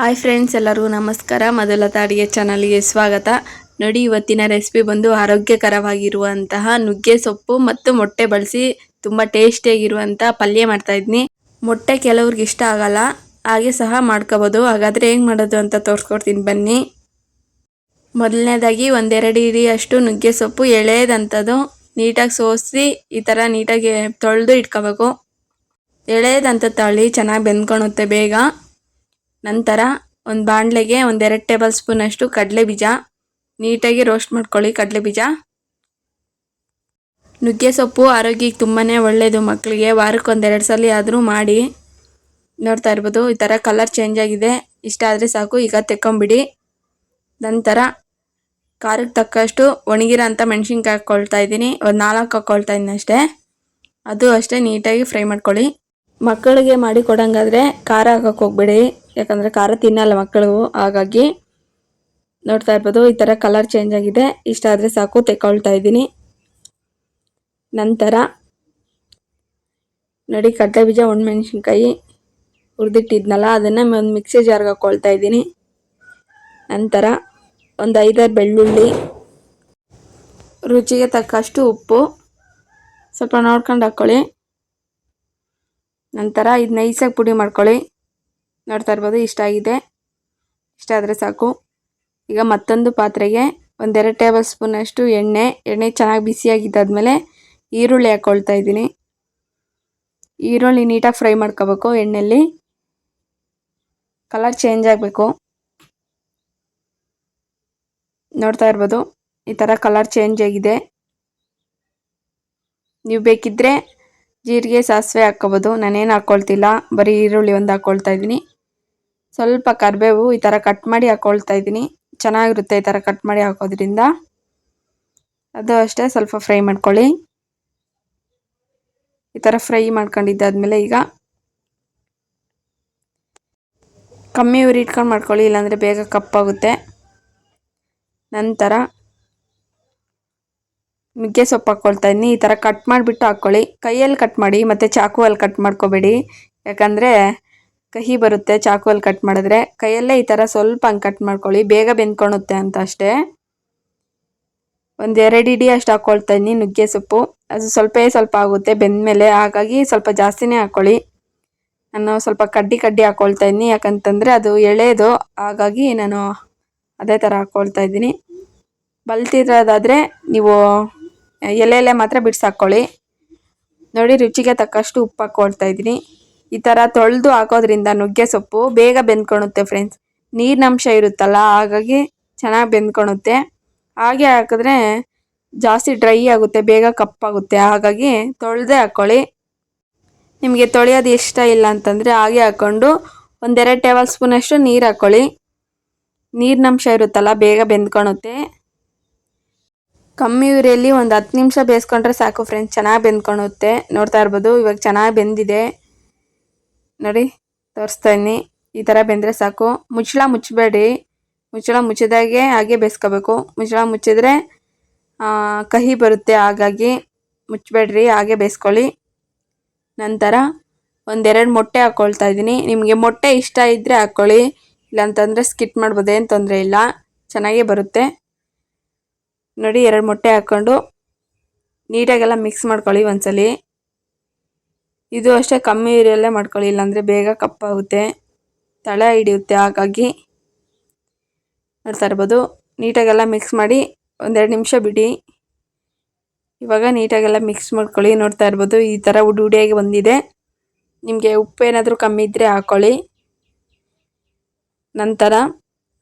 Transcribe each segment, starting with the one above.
Hi friends, ಎಲ್ಲರಿಗೂ ನಮಸ್ಕಾರ. ಮಧುಲತಾ ಅಡುಗೆ ಚಾನಲ್ಗೆ ಸ್ವಾಗತ. ನೋಡಿ, ಇವತ್ತಿನ ರೆಸಿಪಿ ಬಂದು ಆರೋಗ್ಯಕರವಾಗಿರುವಂತಹ ನುಗ್ಗೆ ಸೊಪ್ಪು ಮತ್ತು ಮೊಟ್ಟೆ ಬಳಸಿ ತುಂಬ ಟೇಸ್ಟಿಯಾಗಿರುವಂಥ ಪಲ್ಯ ಮಾಡ್ತಾ ಇದ್ದೀನಿ. ಮೊಟ್ಟೆ ಕೆಲವ್ರಿಗೆ ಇಷ್ಟ ಆಗಲ್ಲ, ಹಾಗೆ ಸಹ ಮಾಡ್ಕೋಬೋದು. ಹಾಗಾದರೆ ಹೆಂಗೆ ಮಾಡೋದು ಅಂತ ತೋರಿಸ್ಕೊಡ್ತೀನಿ ಬನ್ನಿ. ಮೊದಲನೇದಾಗಿ ಒಂದೆರಡು ಇಡಿಯಷ್ಟು ನುಗ್ಗೆ ಸೊಪ್ಪು ಎಳೆಯದಂಥದ್ದು ನೀಟಾಗಿ ಸೋಸಿ ಈ ಥರ ನೀಟಾಗಿ ತೊಳೆದು ಇಟ್ಕೋಬೇಕು. ಎಳೆಯದಂಥ ತಳಿ ಚೆನ್ನಾಗಿ ಬೆಂದ್ಕೊಳುತ್ತೆ ಬೇಗ. ನಂತರ ಒಂದು ಬಾಣಲೆಗೆ ಒಂದೆರಡು ಟೇಬಲ್ ಸ್ಪೂನಷ್ಟು ಕಡಲೆ ಬೀಜ. ನೀಟಾಗಿ ರೋಸ್ಟ್ ಮಾಡ್ಕೊಳ್ಳಿ ಕಡಲೆ ಬೀಜ. ನುಗ್ಗೆ ಸೊಪ್ಪು ಆರೋಗ್ಯಕ್ಕೆ ತುಂಬಾ ಒಳ್ಳೆಯದು ಮಕ್ಕಳಿಗೆ ವಾರಕ್ಕೊಂದೆರಡು ಸಲ ಆದರೂ ಮಾಡಿ ನೋಡ್ತಾ ಇರ್ಬೋದು. ಈ ಥರ ಕಲರ್ ಚೇಂಜ್ ಆಗಿದೆ. ಇಷ್ಟ ಆದರೆ ಸಾಕು. ಈಗ ತೆಕ್ಕೊಂಬಿಡಿ. ನಂತರ ಖಾರಕ್ಕೆ ತಕ್ಕಷ್ಟು ಒಣಗಿರೋ ಅಂಥ ಮೆಣಸಿನ್ಕಾಯಿ ಹಾಕ್ಕೊಳ್ತಾ ಇದ್ದೀನಿ. ಒಂದು ನಾಲ್ಕು ಹಾಕ್ಕೊಳ್ತಾ ಇದ್ದೀನಿ ಅಷ್ಟೇ. ಅದು ಅಷ್ಟೇ ನೀಟಾಗಿ ಫ್ರೈ ಮಾಡ್ಕೊಳ್ಳಿ. ಮಕ್ಕಳಿಗೆ ಮಾಡಿ ಕೊಡಂಗಾದ್ರೆ ಖಾರ ಹಾಕಕ್ಕೆ ಹೋಗ್ಬೇಡಿ. ಯಾಕಂದರೆ ಖಾರ ತಿನ್ನಲ್ಲ ಮಕ್ಕಳು, ಹಾಗಾಗಿ ನೋಡ್ತಾ ಇರ್ಬೋದು ಈ ಥರ ಕಲರ್ ಚೇಂಜ್ ಆಗಿದೆ. ಇಷ್ಟ ಆದರೆ ಸಾಕು, ತೆಕ್ಕೊಳ್ತಾ ಇದ್ದೀನಿ. ನಂತರ ನೋಡಿ, ಕಡಲೆ ಬೀಜ ಒಣಮೆಣ್ಸಿನ್ಕಾಯಿ ಹುರಿದಿಟ್ಟಿದ್ನಲ್ಲ, ಅದನ್ನು ಒಂದು ಮಿಕ್ಸಿ ಜಾರ್ಗೆ ಹಾಕ್ಕೊಳ್ತಾ ಇದ್ದೀನಿ. ನಂತರ ಒಂದು ಐದಾರು ಬೆಳ್ಳುಳ್ಳಿ, ರುಚಿಗೆ ತಕ್ಕಷ್ಟು ಉಪ್ಪು, ಸ್ವಲ್ಪ ನೋಡ್ಕೊಂಡು ಹಾಕ್ಕೊಳ್ಳಿ ನಂತರ ಇದು ನೈಸಾಗಿ ಪುಡಿ ಮಾಡ್ಕೊಳ್ಳಿ. ನೋಡ್ತಾ ಇರ್ಬೋದು, ಇಷ್ಟ ಆಗಿದೆ. ಇಷ್ಟ ಆದರೆ ಸಾಕು. ಈಗ ಮತ್ತೊಂದು ಪಾತ್ರೆಗೆ ಒಂದೆರಡು ಟೇಬಲ್ ಸ್ಪೂನಷ್ಟು ಎಣ್ಣೆ. ಎಣ್ಣೆ ಚೆನ್ನಾಗಿ ಬಿಸಿಯಾಗಿದ್ದಾದ್ಮೇಲೆ ಈರುಳ್ಳಿ ಹಾಕ್ಕೊಳ್ತಾ ಇದ್ದೀನಿ. ಈರುಳ್ಳಿ ನೀಟಾಗಿ ಫ್ರೈ ಮಾಡ್ಕೋಬೇಕು ಎಣ್ಣೆಯಲ್ಲಿ ಕಲರ್ ಚೇಂಜ್ ಆಗಬೇಕು. ನೋಡ್ತಾ ಇರ್ಬೋದು, ಈ ಥರ ಕಲರ್ ಚೇಂಜ್ ಆಗಿದೆ. ನೀವು ಬೇಕಿದ್ದರೆ ಜೀರಿಗೆ, ಸಾಸಿವೆ ಹಾಕ್ಕೋಬೋದು. ನಾನೇನು ಹಾಕ್ಕೊಳ್ತಿಲ್ಲ ಬರೀ ಈರುಳ್ಳಿ ಒಂದು ಹಾಕ್ಕೊಳ್ತಾ ಇದ್ದೀನಿ. ಸ್ವಲ್ಪ ಕರಿಬೇವು ಈ ಥರ ಕಟ್ ಮಾಡಿ ಹಾಕ್ಕೊಳ್ತಾ ಇದ್ದೀನಿ. ಚೆನ್ನಾಗಿರುತ್ತೆ ಈ ಥರ ಕಟ್ ಮಾಡಿ ಹಾಕೋದ್ರಿಂದ. ಅದು ಅಷ್ಟೇ, ಸ್ವಲ್ಪ ಫ್ರೈ ಮಾಡ್ಕೊಳ್ಳಿ. ಈ ಥರ ಫ್ರೈ ಮಾಡ್ಕೊಂಡಿದ್ದಾದ್ಮೇಲೆ ಈಗ ಕಮ್ಮಿ ಉರಿ ಇಟ್ಕೊಂಡು ಮಾಡ್ಕೊಳ್ಳಿ, ಇಲ್ಲಾಂದರೆ ಬೇಗ ಕಪ್ಪಾಗುತ್ತೆ. ನಂತರ ನುಗ್ಗೆ ಸೊಪ್ಪು ಹಾಕ್ಕೊಳ್ತಾ ಇದ್ದೀನಿ. ಈ ಥರ ಕಟ್ ಮಾಡಿಬಿಟ್ಟು ಹಾಕ್ಕೊಳ್ಳಿ ಕೈಯಲ್ಲಿ ಕಟ್ ಮಾಡಿ, ಮತ್ತು ಚಾಕುವಲ್ಲಿ ಕಟ್ ಮಾಡ್ಕೋಬೇಡಿ. ಯಾಕಂದರೆ ಕಹಿ ಬರುತ್ತೆ, ಚಾಕುವಲ್ಲಿ ಕಟ್ ಮಾಡಿದ್ರೆ. ಕೈಯಲ್ಲೇ ಈ ಥರ ಸ್ವಲ್ಪ ಹಂಗೆ ಕಟ್ ಮಾಡ್ಕೊಳ್ಳಿ. ಬೇಗ ಬೆಂದ್ಕೊಳುತ್ತೆ ಅಂತ ಅಷ್ಟೇ. ಒಂದು ಎರಡು ಇಡಿ ಅಷ್ಟು ಹಾಕ್ಕೊಳ್ತಾ ಇದ್ದೀನಿ, ನುಗ್ಗೆ ಸೊಪ್ಪು. ಅದು ಸ್ವಲ್ಪೇ ಸ್ವಲ್ಪ ಆಗುತ್ತೆ, ಬೆಂದಮೇಲೆ. ಹಾಗಾಗಿ ಸ್ವಲ್ಪ ಜಾಸ್ತಿನೇ ಹಾಕ್ಕೊಳ್ಳಿ ನಾನು ಸ್ವಲ್ಪ ಕಡ್ಡಿ ಕಡ್ಡಿ ಹಾಕ್ಕೊಳ್ತಾ ಇದ್ದೀನಿ, ಯಾಕಂತಂದರೆ ಅದು ಎಳೆದು, ಹಾಗಾಗಿ ನಾನು ಅದೇ ಥರ ಹಾಕ್ಕೊಳ್ತಾ ಇದ್ದೀನಿ. ಬಲ್ತಿರೋದಾದರೆ ನೀವು ಎಲೆ ಎಲೆ ಮಾತ್ರ ಬಿಡಿಸಾಕ್ಕೊಳ್ಳಿ ನೋಡಿ, ರುಚಿಗೆ ತಕ್ಕಷ್ಟು ಉಪ್ಪು ಹಾಕ್ಕೊಳ್ತಾ ಇದ್ದೀನಿ. ಈ ಥರ ತೊಳೆದು ಹಾಕೋದ್ರಿಂದ ನುಗ್ಗೆ ಸೊಪ್ಪು ಬೇಗ ಬೆಂದ್ಕೊಳುತ್ತೆ ಫ್ರೆಂಡ್ಸ್ ನೀರಿನಂಶ ಇರುತ್ತಲ್ಲ, ಹಾಗಾಗಿ ಚೆನ್ನಾಗಿ ಬೆಂದ್ಕೊಳುತ್ತೆ ಹಾಗೆ ಹಾಕಿದ್ರೆ ಜಾಸ್ತಿ ಡ್ರೈ ಆಗುತ್ತೆ, ಬೇಗ ಕಪ್ಪಾಗುತ್ತೆ. ಹಾಗಾಗಿ ತೊಳೆದೇ ಹಾಕ್ಕೊಳ್ಳಿ ನಿಮಗೆ ತೊಳೆಯೋದು ಇಷ್ಟ ಇಲ್ಲ ಅಂತಂದರೆ ಹಾಗೆ ಹಾಕ್ಕೊಂಡು ಒಂದೆರಡು ಟೇಬಲ್ ಸ್ಪೂನಷ್ಟು ನೀರು ಹಾಕ್ಕೊಳ್ಳಿ ನೀರಿನಂಶ ಇರುತ್ತಲ್ಲ, ಬೇಗ ಬೆಂದ್ಕೊಳುತ್ತೆ ಕಮ್ಮಿ ಉರಿಯಲ್ಲಿ ಒಂದು ಹತ್ತು ನಿಮಿಷ ಬೇಯಿಸ್ಕೊಂಡ್ರೆ ಸಾಕು ಫ್ರೆಂಡ್ಸ್ ಚೆನ್ನಾಗಿ ಬೆಂದ್ಕೊಳುತ್ತೆ ನೋಡ್ತಾ ಇರ್ಬೋದು, ಇವಾಗ ಚೆನ್ನಾಗಿ ಬೆಂದಿದೆ. ನೋಡಿ, ತೋರಿಸ್ತಾ ಇದ್ದೀನಿ ಈ ಥರ ಬೆಂದರೆ ಸಾಕು. ಮುಚ್ಚಳ ಮುಚ್ಚಬೇಡಿ. ಮುಚ್ಚಳ ಮುಚ್ಚಿದಾಗೆ ಹಾಗೆ ಬೇಯಿಸ್ಕೋಬೇಕು ಮುಚ್ಚಳ ಮುಚ್ಚಿದ್ರೆ ಕಹಿ ಬರುತ್ತೆ ಹಾಗಾಗಿ ಮುಚ್ಚಬೇಡ್ರಿ, ಹಾಗೆ ಬೇಯಿಸ್ಕೊಳ್ಳಿ ನಂತರ ಒಂದೆರಡು ಮೊಟ್ಟೆ ಹಾಕ್ಕೊಳ್ತಾ ಇದ್ದೀನಿ. ನಿಮಗೆ ಮೊಟ್ಟೆ ಇಷ್ಟ ಇದ್ದರೆ ಹಾಕ್ಕೊಳ್ಳಿ ಇಲ್ಲಾಂತಂದರೆ ಸ್ಕಿಟ್ ಮಾಡ್ಬೋದು ಏನು ತೊಂದರೆ ಇಲ್ಲ. ಚೆನ್ನಾಗೇ ಬರುತ್ತೆ. ನೋಡಿ, ಎರಡು ಮೊಟ್ಟೆ ಹಾಕ್ಕೊಂಡು ನೀಟಾಗೆಲ್ಲ ಮಿಕ್ಸ್ ಮಾಡ್ಕೊಳ್ಳಿ ಒಂದ್ಸಲಿ. ಇದು ಅಷ್ಟೇ ಕಮ್ಮಿ ಇರಲ್ಲೇ ಮಾಡ್ಕೊಳ್ಳಿ, ಇಲ್ಲಾಂದರೆ ಬೇಗ ಕಪ್ಪಾಗುತ್ತೆ. ತಳ ಹಿಡಿಯುತ್ತೆ, ಹಾಗಾಗಿ ನೋಡ್ತಾ ಇರ್ಬೋದು. ನೀಟಾಗೆಲ್ಲ ಮಿಕ್ಸ್ ಮಾಡಿ ಒಂದೆರಡು ನಿಮಿಷ ಬಿಡಿ. ಇವಾಗ ನೀಟಾಗೆಲ್ಲ ಮಿಕ್ಸ್ ಮಾಡ್ಕೊಳ್ಳಿ, ನೋಡ್ತಾ ಇರ್ಬೋದು. ಈ ಥರ ಉಡಿ ಉಡಿಯಾಗಿ ಬಂದಿದೆ. ನಿಮಗೆ ಉಪ್ಪು ಏನಾದರೂ ಕಮ್ಮಿ ಇದ್ದರೆ ಹಾಕ್ಕೊಳ್ಳಿ ನಂತರ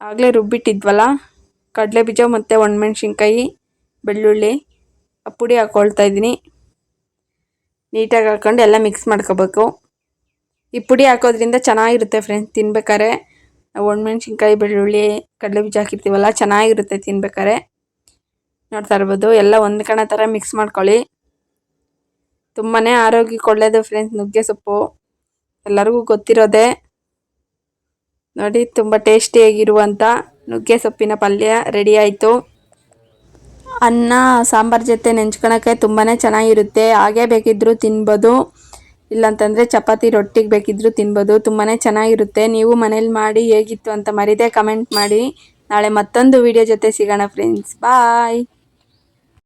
ಆಗಲೇ ರುಬ್ಬಿಟ್ಟಿದ್ವಲ್ಲ ಕಡಲೆ ಬೀಜ ಮತ್ತು ಒಣಮೆಣ್ಸಿನ್ಕಾಯಿ, ಬೆಳ್ಳುಳ್ಳಿ ಪುಡಿ ಹಾಕ್ಕೊಳ್ತಾ ಇದ್ದೀನಿ. ನೀಟಾಗಿ ಹಾಕ್ಕೊಂಡು ಎಲ್ಲ ಮಿಕ್ಸ್ ಮಾಡ್ಕೋಬೇಕು. ಈ ಪುಡಿ ಹಾಕೋದ್ರಿಂದ ಚೆನ್ನಾಗಿರುತ್ತೆ ಫ್ರೆಂಡ್ಸ್ ತಿನ್ಬೇಕಾರೆ ಒಣಮೆಣ್ಸಿನ್ಕಾಯಿ, ಬೆಳ್ಳುಳ್ಳಿ ಕಡಲೆ ಬೀಜ ಹಾಕಿರ್ತೀವಲ್ಲ, ಚೆನ್ನಾಗಿರುತ್ತೆ ತಿನ್ಬೇಕಾರೆ ನೋಡ್ತಾ ಇರ್ಬೋದು, ಎಲ್ಲ ಒಂದು ಕಣ ಥರ ಮಿಕ್ಸ್ ಮಾಡ್ಕೊಳ್ಳಿ. ತುಂಬಾ ಆರೋಗ್ಯಕ್ಕೆ ಒಳ್ಳೆಯದು ಫ್ರೆಂಡ್ಸ್ ನುಗ್ಗೆ ಸೊಪ್ಪು. ಎಲ್ಲರಿಗೂ ಗೊತ್ತಿರೋದೆ. ನೋಡಿ, ತುಂಬ ಟೇಸ್ಟಿಯಾಗಿರುವಂಥ ನುಗ್ಗೆ ಸೊಪ್ಪಿನ ಪಲ್ಯ ರೆಡಿ ಆಯಿತು. ಅನ್ನ, ಸಾಂಬಾರು ಜೊತೆ ನೆಂಚ್ಕೊಳಕ್ಕೆ ತುಂಬಾ ಚೆನ್ನಾಗಿರುತ್ತೆ. ಹಾಗೆ ಬೇಕಿದ್ದರೂ ತಿನ್ಬೋದು. ಇಲ್ಲಾಂತಂದರೆ ಚಪಾತಿ ರೊಟ್ಟಿಗೆ ಬೇಕಿದ್ದರೂ ತಿನ್ಬೋದು. ತುಂಬಾ ಚೆನ್ನಾಗಿರುತ್ತೆ. ನೀವು ಮನೇಲಿ ಮಾಡಿ ಹೇಗಿತ್ತು ಅಂತ ಮರಿದೇ ಕಮೆಂಟ್ ಮಾಡಿ. ನಾಳೆ ಮತ್ತೊಂದು ವಿಡಿಯೋ ಜೊತೆ ಸಿಗೋಣ ಫ್ರೆಂಡ್ಸ್ ಬಾಯ್